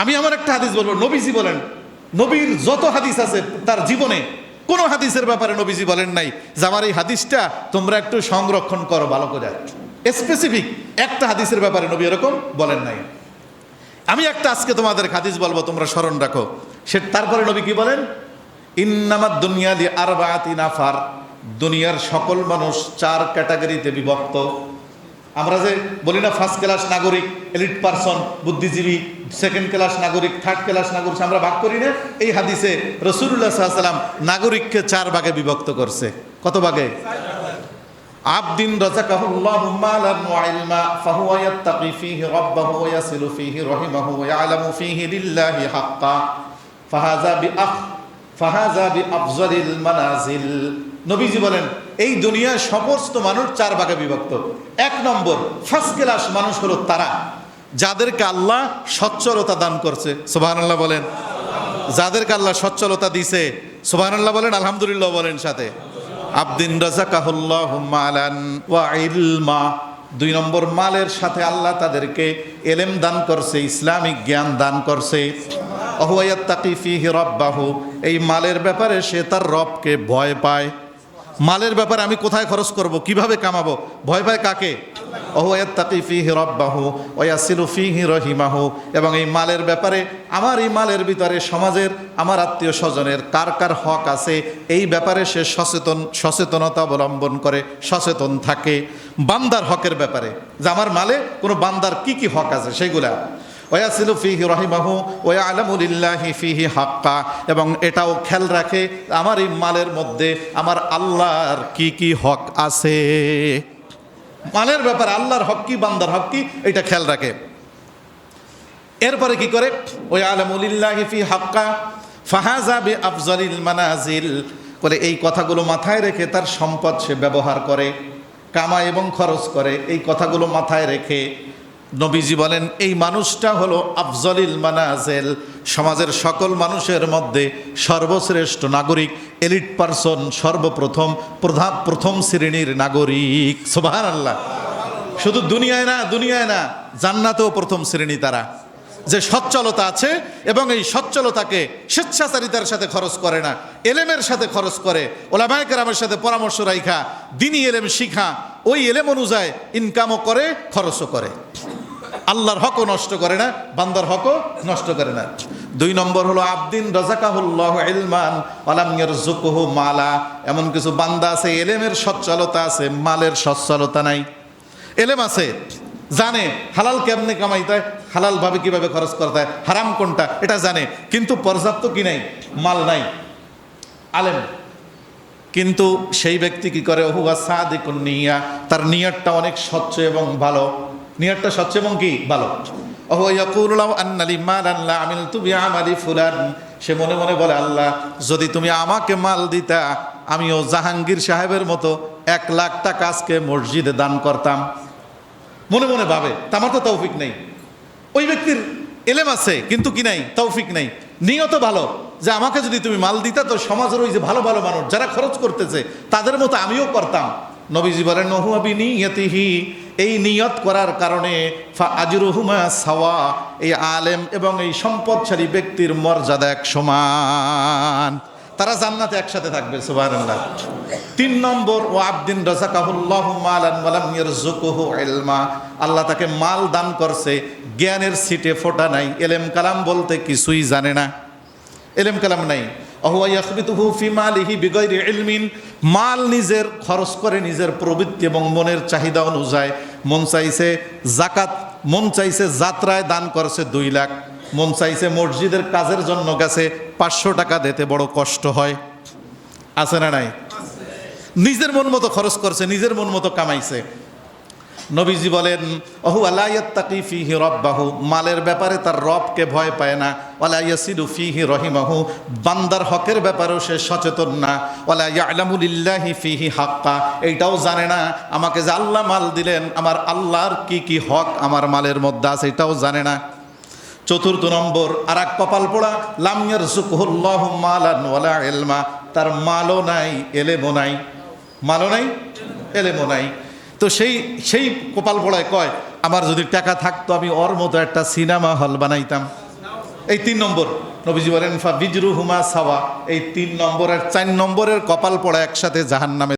আমি আমার একটা হাদিস বলব, নবীজি বলেন, নবীর যত হাদিস আছে তার জীবনে কোনো হাদিসের ব্যাপারে নবীজি বলেন নাই যে আমার এই হাদিসটা তোমরা একটু সংরক্ষণ করো ভালো করে। স্পেসিফিক একটা হাদিসের ব্যাপারে নবী এরকম বলেন নাই। আমি একটা আজকে তোমাদের হাদিস বলব, তোমরা স্মরণ রাখো। সে তারপরে নবী কি বলেন? ইন্নামাদ দুনিয়া দি আর নাফার। দুনিয়ার সকল মানুষ চার ক্যাটাগরিতে বিভক্ত। আমরা যে বলি না ফার্স্ট ক্লাস নাগরিক এলিট পারসন বুদ্ধিজীবী সেকেন্ড ক্লাস নাগরিক থার্ড ক্লাস নাগরিক আমরা ভাগ করি না। এই হাদিসে রসুল্লাহ সাল্লাম নাগরিককে চার ভাগে বিভক্ত করছে। কত ভাগে? আবদিন নবীজি বলেন এই দুনিয়ার সমস্ত মানুষ চার ভাগে বিভক্ত। এক নম্বর ফার্স্ট ক্লাস মানুষ হলো তারা, যাদেরকে আল্লাহ সচ্ছলতা দান করছে। সুবহানাল্লাহ বলেন। যাদেরকে আল্লাহ সচ্ছলতা দিছে, সুবহানাল্লাহ বলেন, আলহামদুলিল্লাহ বলেন সাথে। আবদিন ওয়া ইলমা। দুই নম্বর, মালের সাথে আল্লাহ তাদেরকে এলেম দান করছে, ইসলামিক জ্ঞান দান করছে। অহুয়াত তাকি ফিহি রব্বাহু। এই মালের ব্যাপারে সে তার রবকে ভয় পায়। মালের ব্যাপারে আমি কোথায় খরচ করব? কীভাবে কামাবো? ভয় পায় কাকে? এবং এই মালের ব্যাপারে, আমার এই মালের ভিতরে সমাজের, আমার আত্মীয় স্বজনের কার কার হক আছে, এই ব্যাপারে সে সচেতন, সচেতনতা অবলম্বন করে, সচেতন থাকে। বান্দার হকের ব্যাপারে। যে আমার মালে কোনো বান্দার কি কি হক আছে সেগুলা ওয়াসিলু ফিহি রহিমাহু ওয়া আলামুলিল্লাহি ফিহি হাক্কা। এবং এটাও খেয়াল রাখে আমার এই মালের মধ্যে আমার আল্লাহর কি কি হক আছে। মালের ব্যাপারে আল্লাহর হক কি, বান্দার হক কি, এটা খেয়াল রাখে। এরপরে কি করে? ওই আলমুলিল্লাহি ফি হাক্কা ফাহাজা বি আফজালিল মানাজিল। করে এই কথাগুলো মাথায় রেখে তার সম্পদ সে ব্যবহার করে, কামায় এবং খরচ করে, এই কথাগুলো মাথায় রেখে নবীজি বলেন, এই মানুষটা হলো আফজলিল মানাজেল। সমাজের সকল মানুষের মধ্যে সর্বশ্রেষ্ঠ নাগরিক, এলিট পারসন, সর্বপ্রথম, প্রধান, প্রথম শ্রেণির নাগরিক। সোবাহান আল্লাহ শুধু দুনিয়ায় না দুনিয়ায় না, জান্নাতেও প্রথম শ্রেণি তারা। যে সচ্ছলতা আছে এবং এই সচ্ছলতাকে স্বেচ্ছাচারিতার সাথে খরচ করে না, এলেমের সাথে খরচ করে ওলামায়কেরামের সাথে পরামর্শ রাইখা দিনই এলেম শিখা, ওই এলেম অনুযায়ী ইনকামও করে, খরচও করে। আল্লাহর হকও নষ্ট করে না, বান্দার হকও নষ্ট করে না। দুই নম্বর হলো, আবদিন রাজাকাহুল্লাহ ইলমান আলামিয়ার জুকুহু মালা। এমন কিছু বান্দা আছে, এলেমের সচ্ছলতা আছে, মালের সচ্ছলতা নাই। এলেম আছে, জানে হালাল কেমনে কামাইতে হয় হালাল ভাবে কীভাবে খরচ করতে হয় হারাম কোনটা, এটা জানে, কিন্তু পর্যাপ্ত কি নাই? মাল নাই। আলেম। কিন্তু সেই ব্যক্তি কি করে? ওহুয়া সাদিকুন নিয়া, তার নিয়ারটা অনেক স্বচ্ছ এবং ভালো। নিয়ারটা স্বচ্ছ এবং কি? ভালো। সে মনে মনে বলে, আল্লাহ, যদি তুমি আমাকে মাল দিতা, আমিও জাহাঙ্গীর সাহেবের মতো এক লাখ টাকা আজকে মসজিদে দান করতাম। মনে মনে ভাবে, তা আমার তো তৌফিক নেই। ওই ব্যক্তির এলেম আছে, কিন্তু কি নাই? তৌফিক নেই। নিয়ত ভালো, যে আমাকে যদি তুমি মাল দিতা, তো সমাজের ওই যে ভালো ভালো মানুষ যারা খরচ করতেছে, তাদের মতো আমিও করতাম। নবীজি বলেন নহুয়াবি নিয়তিহি এই নিয়ত করার কারণে ফা আজরুহুমা সাওয়া, এই আলেম এবং এই সম্পদশালী ব্যক্তির মর্যাদা এক সমান। তারা জান্নাতে একসাথে থাকবে, সুবহানাল্লাহ। তিন নম্বর ও আবদিন রাজাকাহুল্লাহ মালান ওয়ালাম ইয়ারযুকুহু ইলমা। আল্লাহ তাকে মাল দান করছে, জ্ঞানের সিটে ফোটা নাই। এলেম কালাম বলতে কিছুই জানে না। এলেম কালাম নাই। মাল নিজের খরচ করে নিজের প্রবৃত্তি এবং মনের চাহিদা অনুযায়ী মন চাইছে জাকাত, মন চাইছে যাত্রায় দান করছে দুই লাখ। মন চাইছে মসজিদের কাজের জন্য গেছে পাঁচশো টাকা দিতে বড় কষ্ট হয়। আছে না নাই? নিজের মন মতো খরচ করছে, নিজের মন মতো কামাইছে। নবীজি বলেন, অহু আলাইয়াত্তাকি ফিহি রব্বাহু মালের ব্যাপারে তার রবকে ভয় পায় না। ওয়ালা ইয়াসিদু ফিহি রহিমাহু বান্দার হকের ব্যাপারেও সে সচেতন না। ওয়ালা ইয়ালামুলিল্লাহি ফিহি হাক্কা এইটাও জানে না। আমাকে যে আল্লাহ মাল দিলেন, আমার আল্লাহর কি কি হক আমার মালের মধ্যে আছে, এটাও জানে না। চতুর্থ নম্বর আর এক কপাল পোড়া লামিয়ার সুকুল্লাহ মালান ওয়ালা এলমা তার মালও নাই, এলেমও নাই। মালও নাই, এলেমও নাই। তো সেই সেই কপাল পড়ায় কয়, আমার যদি টাকা থাকতো, আমি ওর মতো একটা সিনেমা হল বানাইতাম। এই তিন নম্বর, নবীজি বলেন ফা বিজরু হুমা সাওয়া। এই তিন নম্বরের, চার নম্বরের কপাল পড়া একসাথে জাহান নামে